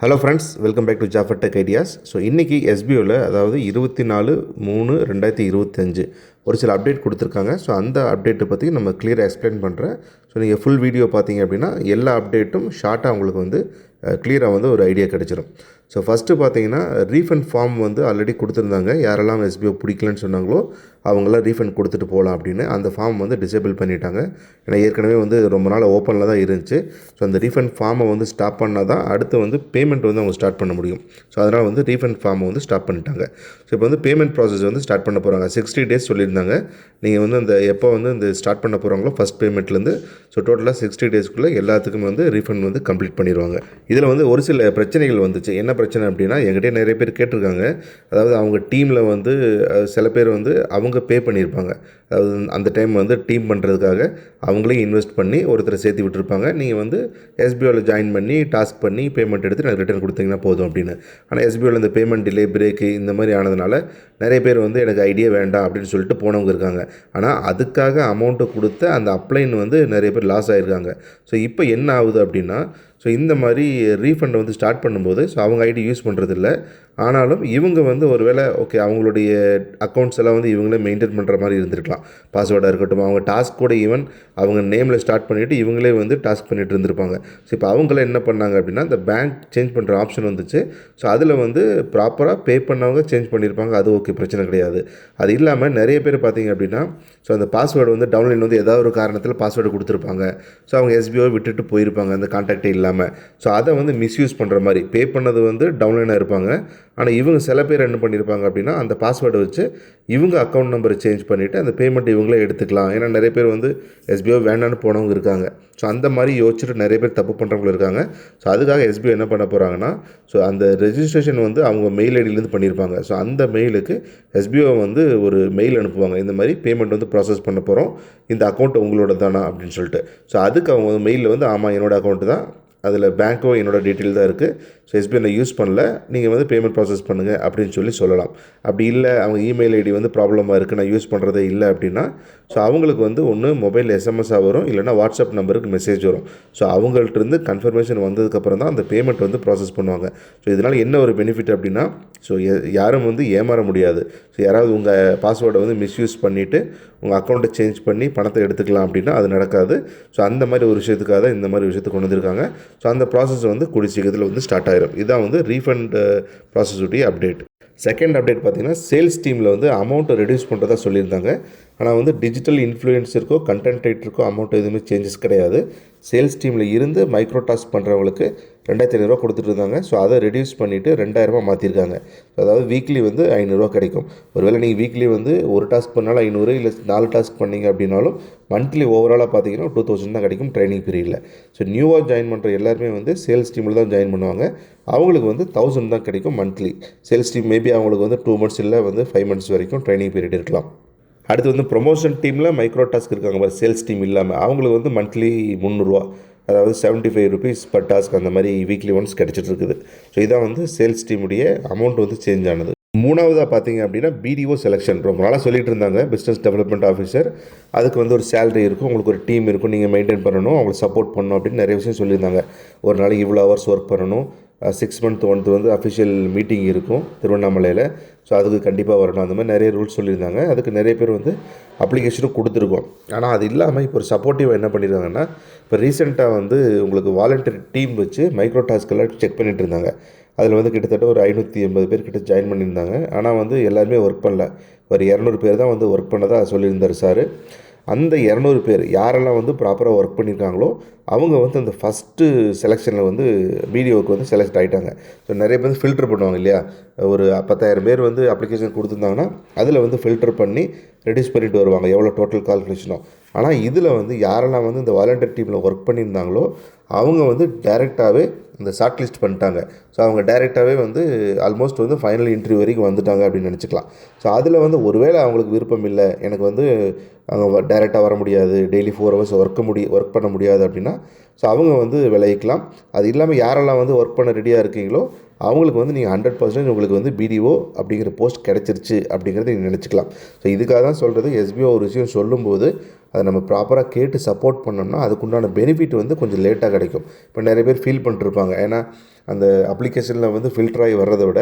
Hello friends welcome back to Jafar tech ideas so இன்றைக்கி எஸ்பிஓவில் அதாவது இருபத்தி நாலு மூணு ரெண்டாயிரத்தி இருபத்தஞ்சு ஒரு சில அப்டேட் கொடுத்துருக்காங்க. ஸோ அந்த அப்டேட்டை பற்றி நம்ம கிளியராக எக்ஸ்பிளைன் பண்ணுறேன் ஸோ நீங்கள் ஃபுல் வீடியோ பார்த்தீங்க அப்படின்னா எல்லா அப்டேட்டும் ஷார்ட்டாக உங்களுக்கு வந்து கிளியராக வந்து ஒரு ஐடியா கிடச்சிரும். ஸோ ஃபஸ்ட்டு பார்த்தீங்கன்னா ரீஃபண்ட் ஃபார்ம் வந்து ஆல்ரெடி கொடுத்துருந்தாங்க. யாரெல்லாம் எஸ்பிஓ பிடிக்கலன்னு சொன்னாங்களோ அவங்களாம் ரீஃபண்ட் கொடுத்துட்டு போகலாம் அப்படின்னு அந்த ஃபார்ம் வந்து டிசேபிள் பண்ணிட்டாங்க. ஏன்னா ஏற்கனவே வந்து ரொம்ப நாள் ஓப்பனில் தான் இருந்துச்சு. ஸோ அந்த ரீஃபண்ட் ஃபார்மை வந்து ஸ்டாப் பண்ணால் தான் அடுத்து வந்து பேமெண்ட் வந்து அவங்க ஸ்டார்ட் பண்ண முடியும். ஸோ அதனால் வந்து ரீஃபண்ட் ஃபார்மை வந்து ஸ்டாப் பண்ணிட்டாங்க. ஸோ இப்போ வந்து பேமெண்ட் ப்ராசஸ் வந்து ஸ்டார்ட் பண்ண போகிறாங்க சிக்ஸ்டி டேஸ் சொல்லியிருந்தாங்க. நீங்கள் வந்து அந்த எப்போ வந்து இந்த ஸ்டார்ட் பண்ண போகிறாங்களோ ஃபஸ்ட் பேமெண்ட்லேருந்து ஸோ டோட்டலாக சிக்ஸ்டி டேஸ்க்குள்ளே எல்லாத்துக்குமே வந்து ரீஃபண்ட் வந்து கம்ப்ளீட் பண்ணிடுவாங்க இதில் வந்து ஒரு சில பிரச்சனைகள் வந்துச்சு. என்ன பிரச்சனை அப்படின்னா என்கிட்ட நிறைய பேர் கேட்டிருக்காங்க. அதாவது அவங்க டீமில் வந்து சில பேர் வந்து அவங்க பே பண்ணியிருப்பாங்க. அதாவது அந்த டைம் வந்து டீம் பண்ணுறதுக்காக அவங்களே இன்வெஸ்ட் பண்ணி ஒருத்தரை சேர்த்து விட்டுருப்பாங்க. நீங்கள் வந்து எஸ்பிஓவில் ஜாயின் பண்ணி டாஸ்க் பண்ணி பேமெண்ட் எடுத்து எனக்கு ரிட்டர்ன் கொடுத்தீங்கன்னா போதும் அப்படின்னு. ஆனால் எஸ்பிஓவில் இந்த பேமெண்ட் டிலே பிரேக்கு இந்த மாதிரி ஆனதுனால நிறைய பேர் வந்து எனக்கு ஐடியா வேண்டாம் அப்படின்னு சொல்லிட்டு போனவங்க இருக்காங்க. ஆனால் அதுக்காக அமௌண்ட்டு கொடுத்த அந்த அப்ளைன் வந்து நிறைய பேர் லாஸ் ஆகிருக்காங்க ஸோ இப்போ என்ன ஆகுது அப்படின்னா ஸோ இந்த மாதிரி ரீஃபண்ட் வந்து ஸ்டார்ட் பண்ணும்போது ஸோ அவங்க ஐடி யூஸ் பண்ணுறதில்ல ஆனாலும் இவங்க வந்து ஒரு வேளை ஓகே அவங்களுடைய அக்கௌண்ட்ஸ் எல்லாம் வந்து இவங்களே மெயின்டைன் பண்ணுற மாதிரி இருந்திருக்கலாம். பாஸ்வேர்டாக இருக்கட்டும் அவங்க டாஸ்க் கூட ஈவன் அவங்க நேமில் ஸ்டார்ட் பண்ணிவிட்டு இவங்களே வந்து டாஸ்க் பண்ணிட்டு இருந்திருப்பாங்க. ஸோ இப்போ அவங்கள என்ன பண்ணாங்க அப்படின்னா இந்த பேங்க் சேஞ்ச் பண்ணுற ஆப்ஷன் வந்துச்சு. ஸோ அதில் வந்து ப்ராப்பராக பே பண்ணவங்க சேஞ்ச் பண்ணியிருப்பாங்க அது ஓகே பிரச்சனை கிடையாது. அது இல்லாமல் நிறைய பேர் பார்த்தீங்க அப்படின்னா ஸோ அந்த பாஸ்வேர்டு வந்து டவுன்லைன் வந்து ஏதாவது ஒரு காரணத்தில் பாஸ்வேர்டு கொடுத்துருப்பாங்க. ஸோ அவங்க எஸ்பிஓ விட்டுட்டு போயிருப்பாங்க அந்த கான்டாக்டே இல்லாமல் ஸோ அதை வந்து மிஸ்யூஸ் பண்ணுற மாதிரி பே பண்ணது வந்து டவுன்லைனாக இருப்பாங்க. ஆனால் இவங்க சில பேர் என்ன பண்ணியிருப்பாங்க அப்படின்னா அந்த பாஸ்வேர்டை வச்சு இவங்க அக்கௌண்ட் நம்பரை சேஞ்ச் பண்ணிவிட்டு அந்த பேமெண்ட் இவங்களே எடுத்துக்கலாம். ஏன்னா நிறைய பேர் வந்து எஸ்பிஓ வேண்டான்னு போனவங்க இருக்காங்க. ஸோ அந்த மாதிரி யோசிச்சுட்டு நிறைய பேர் தப்பு பண்ணுறவங்களும் இருக்காங்க. ஸோ அதுக்காக எஸ்பிஓ என்ன பண்ண போகிறாங்கன்னா ஸோ அந்த ரெஜிஸ்ட்ரேஷன் வந்து அவங்க மெயில் ஐடியிலேருந்து பண்ணியிருப்பாங்க ஸோ அந்த மெயிலுக்கு எஸ்பிஓ வந்து ஒரு மெயில் அனுப்புவாங்க. இந்த மாதிரி பேமெண்ட் வந்து ப்ராசஸ் பண்ண போகிறோம் இந்த அக்கௌண்ட் உங்களோட தானா? அப்படின்னு சொல்லிட்டு. ஸோ அதுக்கு அவங்க மெயிலில் வந்து ஆமாம் என்னோடய அக்கௌண்ட்டு தான். அதில் பேங்க்கோ என்னோட டீட்டெயில் தான் இருக்குது ஸோ எஸ்பிஐ யூஸ் பண்ணல. நீங்கள் வந்து பேமெண்ட் ப்ராசஸ் பண்ணுங்கள் அப்படின்னு சொல்லி சொல்லலாம். அப்படி இல்லை அவங்க இமெயில் ஐடி வந்து ப்ராப்ளமாக இருக்குது நான் யூஸ் பண்ணுறதே இல்லை அப்படின்னா ஸோ அவங்களுக்கு வந்து ஒன்று மொபைல் எஸ்எம்எஸ்ஸாக வரும் இல்லைனா வாட்ஸ்அப் நம்பருக்கு மெசேஜ் வரும். ஸோ அவங்கள்ட்ட இருந்து கன்ஃபர்மேஷன் வந்ததுக்கப்புறம் தான் அந்த பேமெண்ட் வந்து ப்ராசஸ் பண்ணுவாங்க. ஸோ இதனால் என்ன ஒரு பெனிஃபிட் அப்படின்னா ஸோ யாரும் வந்து ஏமாற முடியாது. ஸோ யாராவது உங்கள் பாஸ்வேர்டை வந்து மிஸ்யூஸ் பண்ணிவிட்டு உங்கள் அக்கௌண்ட்டை சேஞ்ச் பண்ணி பணத்தை எடுத்துக்கலாம் அப்படின்னா அது நடக்காது. ஸோ அந்த மாதிரி ஒரு விஷயத்துக்காக தான் இந்த மாதிரி விஷயத்தை கொண்டு வந்திருக்காங்க. ஸோ அந்த ப்ராசஸ் வந்து கூடிய சீக்கிரத்தில் வந்து ஸ்டார்ட் ஆயிரும். இதான் வந்து ரீஃபண்ட் ப்ராசஸுடைய அப்டேட் செகண்ட் அப்டேட் பார்த்தீங்கன்னா சேல்ஸ் டீமில் வந்து அமௌண்ட்டை ரெடியூஸ் பண்ணுறதா சொல்லியிருந்தாங்க. ஆனால் வந்து டிஜிட்டல் இன்ஃப்ளூயன்ஸருக்கோ கண்டென்ட் ரைட்டருக்கோ அமௌண்ட் எதுவுமே சேஞ்சஸ் கிடையாது. சேல்ஸ் டீமில் இருந்து மைக்ரோ டாஸ்க் பண்ணுறவங்களுக்கு ரெண்டாயிரத்தி ஐநூறுரூவா கொடுத்துட்டு இருந்தாங்க ஸோ அதை ரெடியூஸ் பண்ணிவிட்டு ரெண்டாயிரரூபா மாற்றிருக்காங்க ஸோ அதாவது வீக்லி வந்து ஐநூறுரூவா கிடைக்கும். ஒருவேளை நீங்கள் வீக்லி வந்து ஒரு டாஸ்க் பண்ணாலும் ஐநூறு இல்லை நாலு டாஸ்க் பண்ணீங்க அப்படின்னாலும் மந்த்லி ஓவராலாக பார்த்தீங்கன்னா டூ தௌசண்ட் தான் கிடைக்கும் ட்ரைனிங் பீரியடில் ஸோ நியூவாக ஜாயின் பண்ணுற எல்லாருமே வந்து சேல்ஸ் டீமில் தான் ஜாயின் பண்ணுவாங்க. அவங்களுக்கு வந்து தௌசண்ட் தான் கிடைக்கும் மந்த்லி சேல்ஸ் டீம் மேபி அவங்களுக்கு வந்து டூ மந்த்ஸ் இல்லை வந்து ஃபைவ் மந்த்ஸ் வரைக்கும் ட்ரைனிங் பீரியட் இருக்கலாம். அடுத்து வந்து ப்ரொமோஷன் டீமில் மைக்ரோ டாஸ்க் இருக்காங்க சேல்ஸ் டீம் இல்லாமல் அவங்களுக்கு வந்து மந்த்லி முந்நூறுரூவா அதாவது seventy five rupees per task அந்த மாதிரி வீக்லி ஒன்ஸ் கிடச்சிட்டு இருக்குது ஸோ இதான் வந்து சேல்ஸ் டீமுடைய அமௌண்ட் வந்து சேஞ்ச் ஆனது. மூணாவதாக பார்த்தீங்க அப்படின்னா பிடிஓ செலெக்ஷன் ரொம்ப நாளாக சொல்லிட்டு இருந்தாங்க பிஸ்னஸ் டெவலப்மெண்ட் ஆஃபீஸர் அதுக்கு வந்து ஒரு சேலரி இருக்கும் உங்களுக்கு ஒரு டீம் இருக்கும் நீங்கள் மெயின்டைன் பண்ணணும் அவங்களுக்கு சப்போர்ட் பண்ணணும் அப்படின்னு நிறைய விஷயம் சொல்லியிருந்தாங்க. ஒரு நாளைக்கு இவ்வளோ ஹவர்ஸ் ஒர்க் பண்ணணும் சிக்ஸ் மந்த் ஒன்த்து வந்து அஃபிஷியல் மீட்டிங் இருக்கும் திருவண்ணாமலையில். ஸோ அதுக்கு கண்டிப்பாக வரணும். அந்த மாதிரி நிறைய ரூல்ஸ் சொல்லியிருந்தாங்க. அதுக்கு நிறைய பேர் வந்து அப்ளிகேஷனும் கொடுத்துருக்கோம். ஆனால் அது இல்லாமல் இப்போ ஒரு சப்போர்ட்டிவாக என்ன பண்ணியிருக்காங்கன்னா இப்போ ரீசெண்டாக வந்து உங்களுக்கு வாலண்டியர் டீம் வச்சு மைக்ரோ டாஸ்க்கெல்லாம் செக் பண்ணிட்டு இருந்தாங்க. அதில் வந்து கிட்டத்தட்ட ஒரு ஐநூற்றி எண்பது பேர் கிட்ட ஜாயின் பண்ணியிருந்தாங்க. ஆனால் வந்து எல்லாருமே ஒர்க் பண்ணல. ஒரு இரநூறு பேர் தான் வந்து ஒர்க் பண்ணதாக சொல்லியிருந்தார் சார். அந்த இரநூறு பேர் யாரெல்லாம் வந்து ப்ராப்பராக ஒர்க் பண்ணியிருக்காங்களோ அவங்க வந்து அந்த ஃபஸ்ட்டு செலெக்ஷனில் வந்து வீடியோவுக்கு வந்து செலக்ட் ஆகிட்டாங்க ஸோ நிறைய பேர் ஃபில்டர் பண்ணுவாங்க இல்லையா? ஒரு பத்தாயிரம் பேர் வந்து அப்ளிகேஷன் கொடுத்துருந்தாங்கன்னா அதில் வந்து ஃபில்டர் பண்ணி ரெடியூஸ் பண்ணிட்டு வருவாங்க எவ்வளோ டோட்டல் கால்குலேஷனோ ஆனால் இதில் வந்து யாரெல்லாம் வந்து இந்த வாலண்டியர் டீமில் ஒர்க் பண்ணியிருந்தாங்களோ அவங்க வந்து டைரெக்டாகவே இந்த ஷார்ட் லிஸ்ட் பண்ணிட்டாங்க. ஸோ அவங்க டைரெக்டாகவே வந்து ஆல்மோஸ்ட் வந்து ஃபைனல் இன்டர்வியூ வரைக்கும் வந்துட்டாங்க அப்படின்னு நினச்சிக்கலாம். ஸோ அதில் வந்து ஒருவேளை அவங்களுக்கு விருப்பம் இல்லை எனக்கு வந்து அங்கே டைரெக்டாக வர முடியாது டெய்லி ஃபோர் ஹவர்ஸ் ஒர்க்க முடி ஒர்க் பண்ண முடியாது அப்படின்னா ஸோ அவங்க வந்து விளைவிக்கலாம் அது இல்லாமல் யாரெல்லாம் வந்து ஒர்க் பண்ண ரெடியாக இருக்கீங்களோ அவங்களுக்கு வந்து நீங்கள் ஹண்ட்ரட் பர்சன்டேஜ் உங்களுக்கு வந்து பிடிஓ அப்படிங்கிற போஸ்ட் கிடச்சிருச்சு அப்படிங்கிறத நீங்கள் நினச்சிக்கலாம். ஸோ இதுக்காக தான் சொல்கிறது எஸ்பிஓ ஒரு விஷயம் சொல்லும்போது அதை நம்ம ப்ராப்பராக கேட்டு சப்போர்ட் பண்ணோம்னா அதுக்குண்டான பெனிஃபிட் வந்து கொஞ்சம் லேட்டாக கிடைக்கும். இப்போ நிறைய பேர் ஃபீல் பண்ணிட்டுருப்பாங்க ஏன்னா அந்த அப்ளிகேஷனில் வந்து ஃபில்டர் ஆகி வர்றதை விட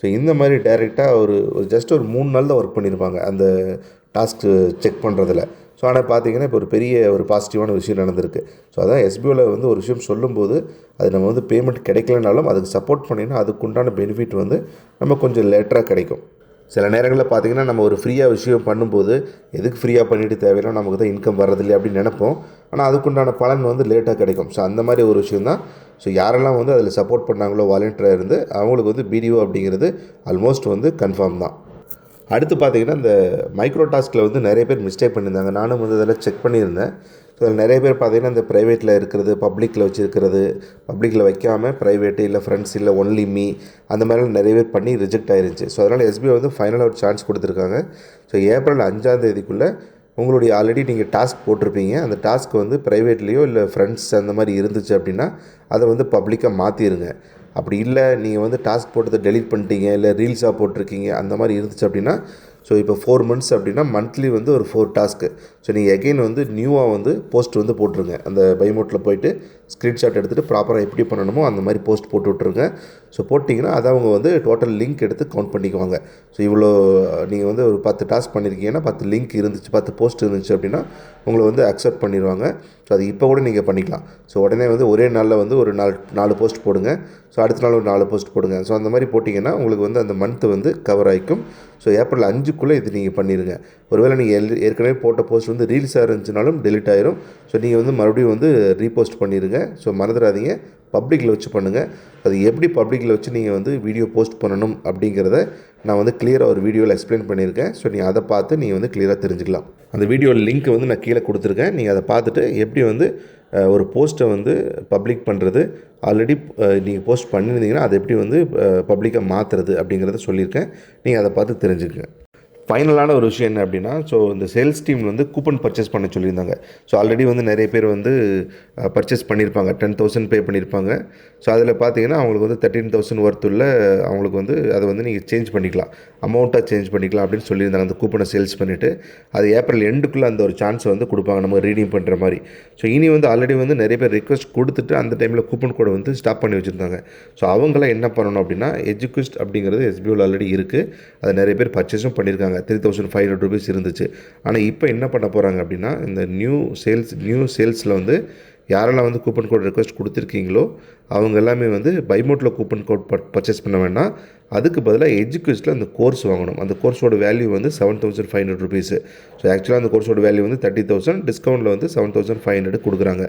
ஸோ இந்த மாதிரி டைரெக்டாக ஒரு ஜஸ்ட் ஒரு மூணு நாள் தான் ஒர்க் பண்ணியிருப்பாங்க அந்த டாஸ்க்கு செக் பண்ணுறதுல ஸோ ஆனால் பார்த்தீங்கன்னா இப்போ ஒரு பெரிய ஒரு பாசிட்டிவான விஷயம் நடந்திருக்கு. ஸோ அதான் எஸ்பிஓவில் வந்து ஒரு விஷயம் சொல்லும்போது அது நம்ம வந்து பேமெண்ட் கிடைக்கலனாலும் அதுக்கு சப்போர்ட் பண்ணினா அதுக்குண்டான பெனிஃபிட் வந்து நம்ம கொஞ்சம் லேட்டராக கிடைக்கும். சில நேரங்களில் பார்த்தீங்கன்னா நம்ம ஒரு ஃப்ரீயாக விஷயம் பண்ணும்போது எதுக்கு ஃப்ரீயாக பண்ணிட்டு தேவையில்லை நமக்கு தான் இன்கம் வர்றதில்லை அப்படின்னு நினைப்போம். ஆனால் அதுக்குண்டான பலன் வந்து லேட்டாக கிடைக்கும். ஸோ அந்த மாதிரி ஒரு விஷயம் தான். ஸோ யாரெல்லாம் வந்து அதில் சப்போர்ட் பண்ணாங்களோ வாலண்டியராக இருந்து அவங்களுக்கு வந்து பிடிஓ அப்படிங்கிறது ஆல்மோஸ்ட் வந்து கன்ஃபார்ம் தான். அடுத்து பார்த்தீங்கன்னா இந்த மைக்ரோ டாஸ்கில் வந்து நிறைய பேர் மிஸ்டேக் பண்ணியிருந்தாங்க. நானும் வந்து அதெல்லாம் செக் பண்ணியிருந்தேன். ஸோ அதில் நிறைய பேர் பார்த்தீங்கன்னா இந்த ப்ரைவேட்டில் இருக்கிறது பப்ளிக்கில் வச்சுருக்கிறது பப்ளிக்கில் வைக்காமல் ப்ரைவேட்டு இல்லை ஃப்ரெண்ட்ஸ் இல்லை ஒன்லி மீ அந்த மாதிரிலாம் நிறைய பேர் பண்ணி ரிஜெக்ட் ஆயிருந்துச்சு. ஸோ அதனால் எஸ்பிஐ வந்து ஃபைனலாக ஒரு சான்ஸ் கொடுத்துருக்காங்க. ஸோ ஏப்ரல் அஞ்சாம் தேதிக்குள்ளே உங்களுடைய ஆல்ரெடி நீங்கள் டாஸ்க் போட்டிருப்பீங்க. அந்த டாஸ்க் வந்து ப்ரைவேட்லேயோ இல்லை ஃப்ரெண்ட்ஸ் அந்த மாதிரி இருந்துச்சு அப்படின்னா அதை வந்து பப்ளிக்காக மாற்றிடுங்க அப்படி இல்லை நீங்கள் வந்து டாஸ்க் போட்டதை டெலிட் பண்ணிட்டீங்க இல்லை ரீல்ஸாக போட்டிருக்கீங்க அந்த மாதிரி இருந்துச்சு அப்படின்னா ஸோ இப்போ ஃபோர் மந்த்ஸ் அப்படின்னா மந்த்லி வந்து ஒரு ஃபோர் டாஸ்க்கு ஸோ நீங்கள் எகெயின் வந்து நியூவாக வந்து போஸ்ட் வந்து போட்டுருங்க. அந்த பைமோட்டில் போயிட்டு ஸ்க்ரீன்ஷாட் எடுத்துகிட்டு ப்ராப்பராக எப்படி பண்ணணுமோ அந்த மாதிரி போஸ்ட் போட்டு விட்ருங்க ஸோ போட்டிங்கன்னா அதை அவங்க வந்து டோட்டல் லிங்க் எடுத்து கவுண்ட் பண்ணிக்குவாங்க. ஸோ இவ்வளோ நீங்கள் வந்து ஒரு பத்து டாஸ்க் பண்ணியிருக்கீங்கன்னா பத்து லிங்க் இருந்துச்சு பத்து போஸ்ட் இருந்துச்சு அப்படின்னா உங்களை வந்து அக்செப்ட் பண்ணிடுவாங்க ஸோ அது இப்போ கூட நீங்கள் பண்ணிக்கலாம். ஸோ உடனே வந்து ஒரே நாளில் வந்து ஒரு நாலு நாலு போஸ்ட் போடுங்க. ஸோ அடுத்த நாள் ஒரு நாலு போஸ்ட் போடுங்க. ஸோ அந்த மாதிரி போட்டிங்கன்னா உங்களுக்கு வந்து அந்த மந்த்து வந்து கவர் ஆகிக்கும் ஸோ ஏப்ரல் அஞ்சுக்குள்ளே இது நீங்கள் பண்ணிடுங்க ஒருவேளை நீங்கள் எல் ஏற்கனவே போட்ட போஸ்ட் வந்து வந்து ரீல்ஸாக இருந்துச்சுனாலும் டெலிட் ஆயிரும். ஸோ நீங்கள் வந்து மறுபடியும் வந்து ரீபோஸ்ட் பண்ணிடுங்க ஸோ மறந்துடாதீங்க. பப்ளிக்கில் வச்சு பண்ணுங்கள் அது எப்படி பப்ளிக்கில் வச்சு நீங்கள் வந்து வீடியோ போஸ்ட் பண்ணணும் அப்படிங்கிறத நான் வந்து கிளியராக ஒரு வீடியோவில் எக்ஸ்பிளைன் பண்ணியிருக்கேன். ஸோ நீங்கள் அதை பார்த்து நீங்கள் வந்து கிளியராக தெரிஞ்சுக்கலாம். அந்த வீடியோ லிங்க் வந்து நான் கீழே கொடுத்துருக்கேன். நீங்கள் அதை பார்த்துட்டு எப்படி வந்து ஒரு போஸ்ட்டை வந்து பப்ளிக் பண்ணுறது ஆல்ரெடி நீங்கள் போஸ்ட் பண்ணியிருந்தீங்கன்னா அதை எப்படி வந்து பப்ளிக்காக மாற்றுறது அப்படிங்கிறத சொல்லியிருக்கேன். நீங்கள் அதை பார்த்து தெரிஞ்சுக்கங்க. ஃபைனலான ஒரு விஷயம் என்ன அப்படின்னா ஸோ இந்த சேல்ஸ் டீம் வந்து கூப்பன் பர்ச்சேஸ் பண்ண சொல்லியிருந்தாங்க. ஸோ ஆல்ரெடி வந்து நிறைய பேர் வந்து பர்ச்சேஸ் பண்ணியிருப்பாங்க. டென் தௌசண்ட் பே பண்ணியிருப்பாங்க. ஸோ அதில் பார்த்தீங்கன்னா அவங்களுக்கு வந்து தேர்ட்டீன் தௌசண்ட் ஒர்த்துள்ள அவங்களுக்கு வந்து அதை வந்து நீங்கள் சேஞ்ச் பண்ணிக்கலாம். அமௌண்ட்டாக சேஞ்ச் பண்ணிக்கலாம் அப்படின்னு சொல்லியிருந்தாங்க. அந்த கூப்பனை சேல்ஸ் பண்ணிவிட்டு அது ஏப்ரல் எண்டுக்குள்ளே அந்த ஒரு சான்ஸை வந்து கொடுப்பாங்க. நம்ம ரீடிங் பண்ணுற மாதிரி. ஸோ இனி வந்து ஆல்ரெடி வந்து நிறைய பேர் ரிக்வஸ்ட் கொடுத்துட்டு அந்த டைமில் கூப்பன் கோடை வந்து ஸ்டாப் பண்ணி வச்சுருந்தாங்க. ஸோ அவங்களாம் என்ன பண்ணணும் அப்படின்னா எஜுகேஸ்ட் அப்படிங்கிறது எஸ்பிஓவில் ஆல்ரெடி இருக்குது அதை நிறைய பேர் பர்ச்சேஸும் பண்ணியிருக்காங்க. Three thousand five hundred rupees இருந்துச்சு. ஆனால் இப்போ என்ன பண்ண போகிறாங்க அப்படின்னா இந்த நியூ சேல்ஸ் நியூ சேல்ஸில் வந்து யாரெல்லாம் வந்து கூப்பன் கோட் ரெக்வஸ்ட் கொடுத்துருக்கீங்களோ அவங்க எல்லாமே வந்து பைமோட்டில் கூப்பன் கோட் பர்ச்சேஸ் பண்ண வேண்டாம். அதுக்கு பதிலாக எஜுகேஷனில் அந்த கோர்ஸ் வாங்கணும். அந்த கோர்ஸோட வேல்யூ வந்து seven thousand five hundred rupees so ஆக்சுவலாக அந்த கோர்ஸோட வேல்யூ வந்து தேர்ட்டி தௌசண்ட் டிஸ்கவுண்ட்டில் வந்து செவன் தௌசண்ட் ஃபைவ் ஹண்ட்ரட் கொடுக்குறாங்க.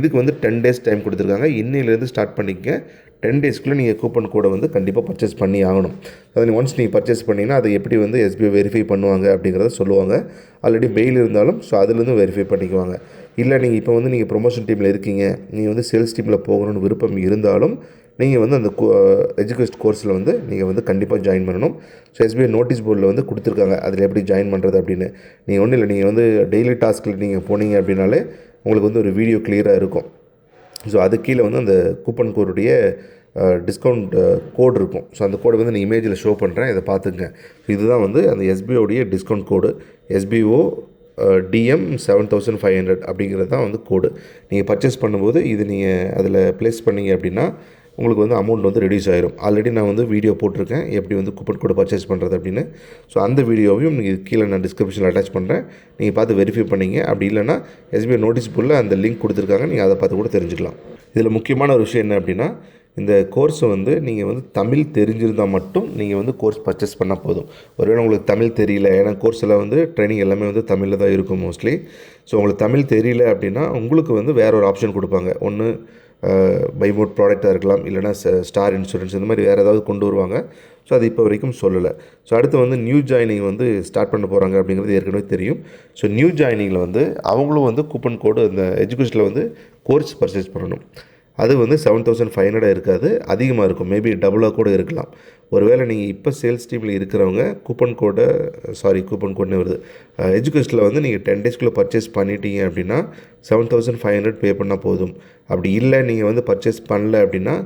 இதுக்கு வந்து டென் டேஸ் டைம் கொடுத்துருக்காங்க. இன்னிலேருந்து ஸ்டார்ட் பண்ணிக்க டென் டேஸ்க்குள்ளே நீங்கள் கூப்பன் கோடை வந்து கண்டிப்பாக பர்ச்சேஸ் பண்ணி ஆகணும். அதில் ஒன்ஸ் நீங்கள் பர்ச்சேஸ் பண்ணிங்கன்னா அதை எப்படி வந்து எஸ்பிஐ வெரிஃபை பண்ணுவாங்க அப்படிங்கிறத சொல்லுவாங்க. ஆல்ரெடி மெயில் இருந்தாலும் ஸோ அதுலேருந்து வெரிஃபை பண்ணிக்குவாங்க. இல்லை நீங்கள் இப்போ வந்து நீங்கள் ப்ரொமோஷன் டீமில் இருக்கீங்க நீங்கள் வந்து சேல்ஸ் டீமில் போகணும்னு விருப்பம் இருந்தாலும் நீங்கள் வந்து அந்த எஜுகேஷன் கோர்ஸில் uh, வந்து நீங்கள் வந்து கண்டிப்பாக ஜாயின் பண்ணணும். ஸோ எஸ்பிஐ நோட்டீஸ் போர்டில் வந்து கொடுத்துருக்காங்க அதில் எப்படி ஜாயின் பண்ணுறது அப்படின்னு. நீங்கள் ஒன்றும் இல்லை நீங்கள் வந்து டெய்லி டாஸ்கில் நீங்கள் போனீங்க அப்படின்னாலே உங்களுக்கு வந்து ஒரு வீடியோ கிளியராக இருக்கும். ஸோ அது கீழே வந்து அந்த கூப்பன் கோடுடைய டிஸ்கவுண்ட் கோடு இருக்கும். ஸோ அந்த கோடு வந்து நான் இமேஜில் ஷோ பண்ணுறேன் இதை பார்த்துங்க இதுதான் வந்து அந்த எஸ்பிஓடைய discount code SPO TM seven thousand five hundred அப்படிங்கிறது தான் வந்து கோடு நீங்கள் பர்ச்சேஸ் பண்ணும்போது இது நீங்கள் அதில் ப்ளேஸ் பண்ணீங்க அப்படின்னா உங்களுக்கு வந்து அமௌண்ட் வந்து ரெடியூஸ் ஆயிரும். ஆல்ரெடி நான் வந்து வீடியோ போட்டிருக்கேன். எப்படி வந்து கூப்பன் கோடு பர்ச்சேஸ் பண்ணுறது அப்படின்னு. ஸோ அந்த வீடியோவையும் நீங்கள் கீழே நான் டிஸ்கிரிப்ஷனில் அட்டாச் பண்ணுறேன் நீங்கள் பார்த்து வெரிஃபை பண்ணிங்க. அப்படி இல்லைனா எஸ்பிஐ நோட்டீஸ் போர்டில் அந்த லிங்க் கொடுத்துருக்காங்க. நீங்கள் அதை பார்த்து கூட தெரிஞ்சுக்கலாம். இதில் முக்கியமான ஒரு விஷயம் என்ன அப்படின்னா இந்த கோர்ஸை வந்து நீங்கள் வந்து தமிழ் தெரிஞ்சிருந்தால் மட்டும் நீங்கள் வந்து கோர்ஸ் பர்ச்சேஸ் பண்ணால் போதும். ஒருவேளை உங்களுக்கு தமிழ் தெரியல ஏன்னா கோர்ஸில் வந்து ட்ரைனிங் எல்லாமே வந்து தமிழில் தான் இருக்கும் மோஸ்ட்லி ஸோ உங்களுக்கு தமிழ் தெரியல அப்படின்னா உங்களுக்கு வந்து வேற ஒரு ஆப்ஷன் கொடுப்பாங்க. ஒன்று பைமோட் ப்ராடக்டாக இருக்கலாம் இல்லைனா ஸ்டார் இன்சூரன்ஸ் இந்த மாதிரி வேறு ஏதாவது கொண்டு வருவாங்க. ஸோ அது இப்போ வரைக்கும் சொல்லலை. ஸோ அடுத்து வந்து நியூ ஜாயினிங் வந்து ஸ்டார்ட் பண்ண போகிறாங்க அப்படிங்கிறது ஏற்கனவே தெரியும். ஸோ நியூ ஜாயினிங்கில் வந்து அவங்களும் வந்து கூப்பன் கோடு அந்த எஜுகேஷனில் வந்து கோர்ஸ் பர்ச்சேஸ் பண்ணணும். அது வந்து செவன் தௌசண்ட் ஃபைவ் ஹண்ட்ரட் இருக்காது அதிகமாக இருக்கும். மேபி டபுளாக கூட இருக்கலாம். ஒருவேளை நீங்கள் இப்போ சேல்ஸ் டீமில் இருக்கிறவங்க கூப்பன் கோடை சாரி கூப்பன் கோட்னு வருது. எஜுகேஷனில் வந்து நீங்கள் டென் டேஸ்க்குள்ளே பர்ச்சேஸ் பண்ணிட்டீங்க அப்படின்னா seven thousand five hundred pay பண்ணால் போதும். அப்படி இல்லை நீங்கள் வந்து பர்ச்சேஸ் பண்ணல அப்படின்னா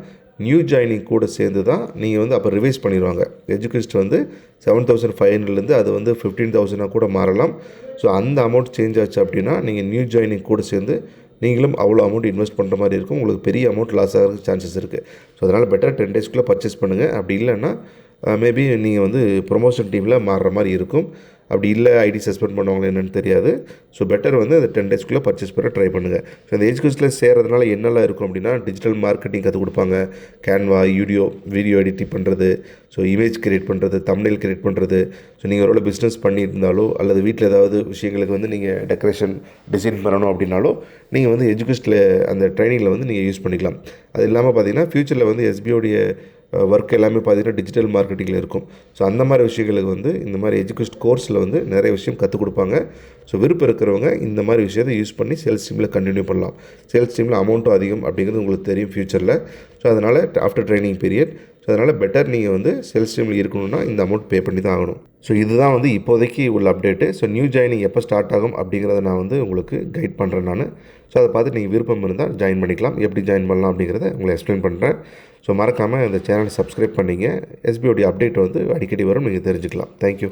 நியூ ஜாயினிங் கூட சேர்ந்து தான் நீங்கள் வந்து அப்போ ரிவைஸ் பண்ணிடுவாங்க. எஜுகேஸ்ட் வந்து செவன் தௌசண்ட் ஃபைவ் ஹண்ட்ரட்லேருந்து அது வந்து ஃபிஃப்டீன் தௌசண்டாக கூட மாறலாம். ஸோ அந்த அமௌண்ட் சேஞ்ச் ஆச்சு அப்படின்னா நீங்கள் நியூ ஜாயினிங் கூட சேர்ந்து நீங்களும் அவ்வளோ அமௌண்ட் இன்வெஸ்ட் பண்ணுற மாதிரி இருக்கும். உங்களுக்கு பெரிய அமௌண்ட் லாஸ் ஆகிறதுக்கு சான்சஸ் இருக்குது ஸோ அதனால் பெட்டர் டென் டேஸ்க்குள்ளே பர்ச்சேஸ் பண்ணுங்கள் அப்படி இல்லைன்னா uh, மேபி நீங்கள் வந்து ப்ரொமோஷன் டீமில் மாறுற மாதிரி இருக்கும். அப்படி இல்லை ஐடி சஸ்பெண்ட் பண்ணுவாங்களா என்னென்னு தெரியாது. ஸோ பெட்டர் வந்து அந்த டென் டேஸ்க்குள்ளே பர்ச்சேஸ் பண்ண ட்ரை பண்ணுங்கள் ஸோ அந்த எஜுகேஷனில் சேர்றதுனால என்னெல்லாம் இருக்கும் அப்படின்னா டிஜிட்டல் மார்க்கெட்டிங் கற்றுக் கொடுப்பாங்க. கேன்வா வீடியோ வீடியோ எடிட்டிங் பண்ணுறது ஸோ இமேஜ் கிரியேட் பண்ணுறது தமிழில் கிரியேட் பண்ணுறது ஸோ நீங்கள் ஒரு பிஸ்னஸ் பண்ணியிருந்தாலோ அல்லது வீட்டில் ஏதாவது விஷயங்களுக்கு வந்து நீங்கள் டெக்கரேஷன் டிசைன் பண்ணணும் அப்படின்னாலோ நீங்கள் வந்து எஜுகேஷனில் அந்த ட்ரைனிங்கில் வந்து நீங்கள் யூஸ் பண்ணிக்கலாம். அது இல்லாமல் பார்த்தீங்கன்னா ஃப்யூச்சரில் வந்து எஸ்பிஓடைய ஒர்க் எல்லாமே பார்த்தீங்கன்னா டிஜிட்டல் மார்க்கெட்டிங்கில் இருக்கும். ஸோ அந்த மாதிரி விஷயங்களுக்கு வந்து இந்த மாதிரி எஜுகேஷன் கோர்ஸில் வந்து நிறைய விஷயம் கற்றுக் கொடுப்பாங்க. ஸோ விருப்பம் இருக்கிறவங்க இந்த மாதிரி விஷயத்தை யூஸ் பண்ணி சேல்ஸ் டீமில் கண்டினியூ பண்ணலாம். சேல்ஸ் டீமில் அமௌண்ட்டும் அதிகம் அப்படிங்கிறது உங்களுக்கு தெரியும் ஃப்யூச்சரில் ஸோ அதனால் ஆஃப்டர் ட்ரைனிங் பீரியட் ஸோ அதனால் பெட்டர் நீங்கள் வந்து சேல்ஸ் டீமில் இருக்கணும்னா இந்த அமௌண்ட் பே பண்ணி தான் ஆகணும். ஸோ இதுதான் வந்து இப்போதைக்கு உள்ள அப்டேட்டு ஸோ நியூ ஜாயினிங் எப்போ ஸ்டார்ட் ஆகும் அப்படிங்கிறத நான் வந்து உங்களுக்கு கைட் பண்ணுறேன் நான். ஸோ அதை பார்த்து நீங்கள் விருப்பம் இருந்தால் ஜாயின் பண்ணிக்கலாம். எப்படி ஜாயின் பண்ணலாம் அப்படிங்கிறத உங்களை எக்ஸ்பிளைன் பண்ணுறேன் ஸோ மறக்காமல் இந்த சேனலை சப்ஸ்கிரைப் பண்ணிங்க. எஸ்பியோடைய அப்டேட் வந்து அடிக்கடி வரும். நீங்கள் தெரிஞ்சுக்கலாம். தேங்க்யூ